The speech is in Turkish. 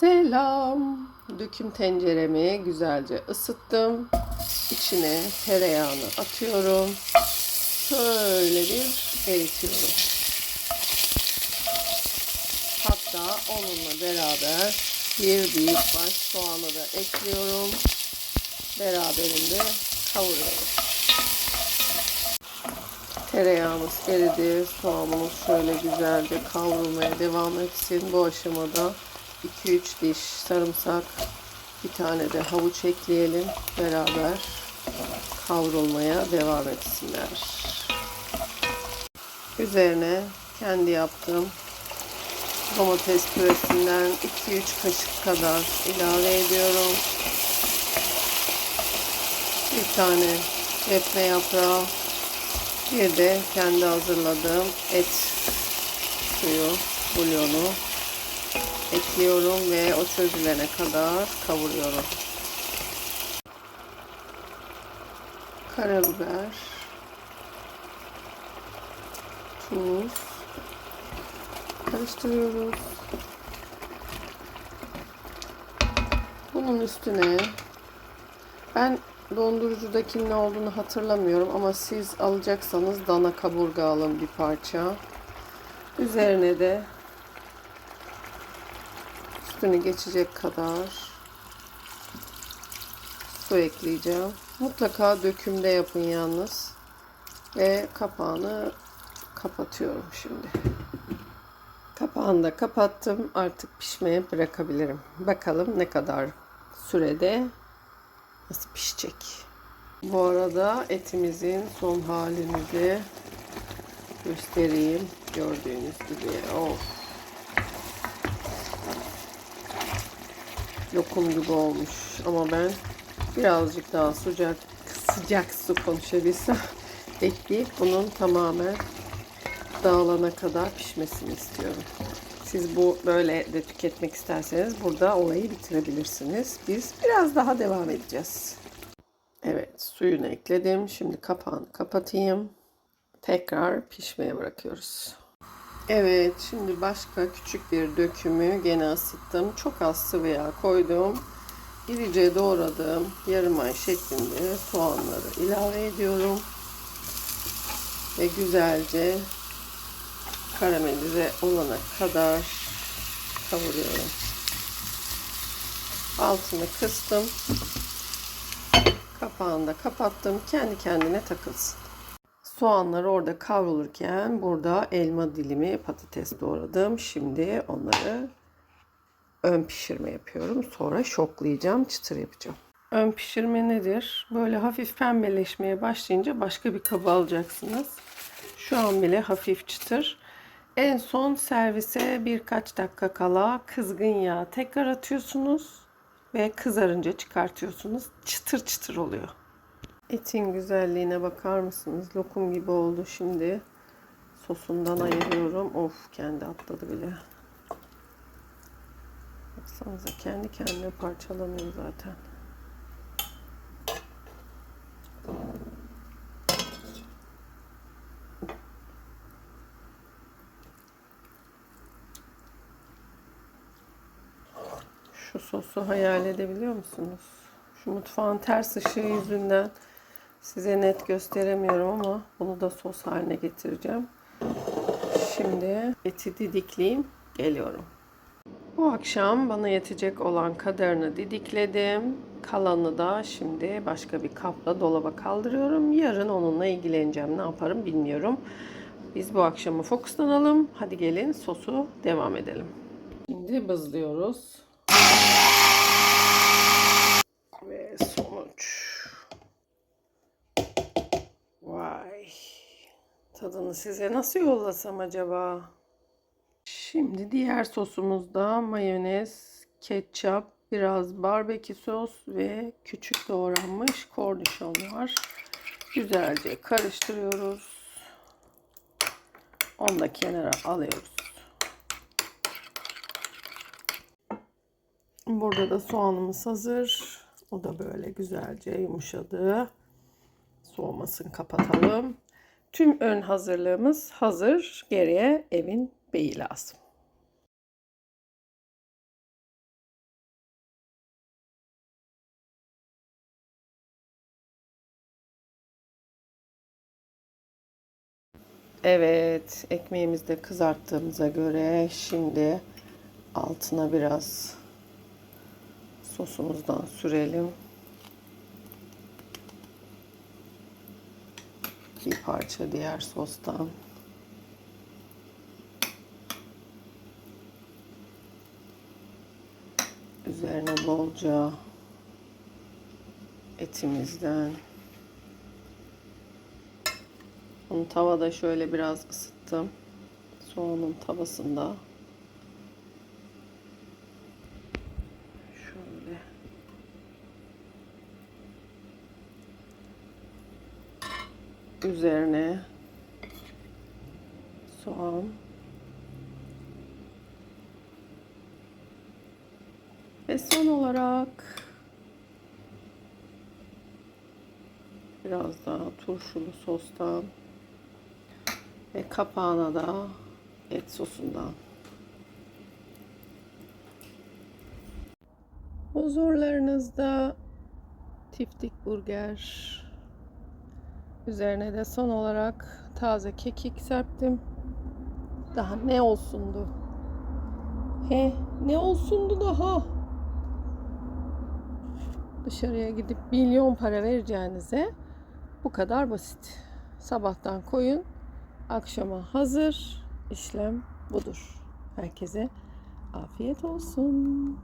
Selam. Döküm tenceremi güzelce ısıttım. İçine tereyağını atıyorum. Şöyle bir eritiyorum. Hatta onunla beraber bir büyük baş soğanı da ekliyorum. Beraberinde kavuruyorum. Tereyağımız eridi. Soğanımız şöyle güzelce kavrulmaya devam etsin. Bu aşamada 2-3 diş sarımsak, bir tane de havuç ekleyelim. Beraber kavrulmaya devam etsinler. Üzerine kendi yaptığım domates püresinden 2-3 kaşık kadar ilave ediyorum. Bir tane repme yaprağı, bir de kendi hazırladığım et suyu, bulyonu ekliyorum ve o çözülene kadar kavuruyorum. Karabiber, tuz, karıştırıyoruz. Bunun üstüne ben dondurucudakinin ne olduğunu hatırlamıyorum ama siz alacaksanız dana kaburga alın bir parça. Üzerine de üstünü geçecek kadar su ekleyeceğim. Mutlaka dökümde yapın yalnız. Ve kapağını kapatıyorum şimdi. Kapağını da kapattım. Artık pişmeye bırakabilirim. Bakalım ne kadar sürede nasıl pişecek. Bu arada etimizin son halini de göstereyim. Gördüğünüz gibi. Of. Lokum gibi olmuş. Ama ben birazcık daha sıcak sıcak su konuşabilsem bekleyip bunun tamamen dağılana kadar pişmesini istiyorum. Siz bu böyle de tüketmek isterseniz burada olayı bitirebilirsiniz. Biz biraz daha devam edeceğiz. Evet suyunu ekledim. Şimdi kapağını kapatayım. Tekrar pişmeye bırakıyoruz. Evet şimdi başka küçük bir dökümü gene ısıttım. Çok az sıvı yağ koydum. İrice doğradığım yarım ay şeklinde soğanları ilave ediyorum. Ve güzelce karamelize olana kadar kavuruyorum. Altını kıstım. Kapağını da kapattım. Kendi kendine takılsın. Soğanlar orada kavrulurken burada elma dilimi patates doğradım. Şimdi onları ön pişirme yapıyorum. Sonra şoklayacağım, çıtır yapacağım. Ön pişirme nedir? Böyle hafif pembeleşmeye başlayınca başka bir kaba alacaksınız. Şu an bile hafif çıtır. En son servise birkaç dakika kala kızgın yağ tekrar atıyorsunuz ve kızarınca çıkartıyorsunuz. Çıtır çıtır oluyor. Etin güzelliğine bakar mısınız? Lokum gibi oldu şimdi. Sosundan ayırıyorum. Of kendi atladı bile. Baksanıza kendi kendine parçalanıyor zaten. Şu sosu hayal edebiliyor musunuz? Şu mutfağın ters ışığı yüzünden size net gösteremiyorum ama bunu da sos haline getireceğim. Şimdi eti didikleyeyim. Geliyorum. Bu akşam bana yetecek olan kadarını didikledim. Kalanı da şimdi başka bir kapla dolaba kaldırıyorum. Yarın onunla ilgileneceğim. Ne yaparım bilmiyorum. Biz bu akşamı fokuslanalım. Hadi gelin sosu devam edelim. Şimdi bızlıyoruz. Ve sonuç. Tadını size nasıl yollasam acaba? Şimdi diğer sosumuzda mayonez, ketçap, biraz barbekü sos ve küçük doğranmış kornişon var. Güzelce karıştırıyoruz. Onu da kenara alıyoruz. Burada da soğanımız hazır. O da böyle güzelce yumuşadı. Soğumasın kapatalım. Tüm ön hazırlığımız hazır. Geriye evin beyi lazım. Evet, ekmeğimizi de kızarttığımıza göre şimdi altına biraz sosumuzdan sürelim. Bir parça diğer sostan. Üzerine bolca etimizden. Bunu tavada şöyle biraz ısıttım. Soğanın tavasında. Şöyle. Üzerine soğan. Ve son olarak biraz daha turşulu sostan ve kapağına da et sosundan. Huzurlarınızda tiftik burger. Üzerine de son olarak taze kekik serptim. Daha ne olsundu? He, ne olsundu daha? Dışarıya gidip milyon para vereceğinize bu kadar basit. Sabahtan koyun, akşama hazır. İşlem budur. Herkese afiyet olsun.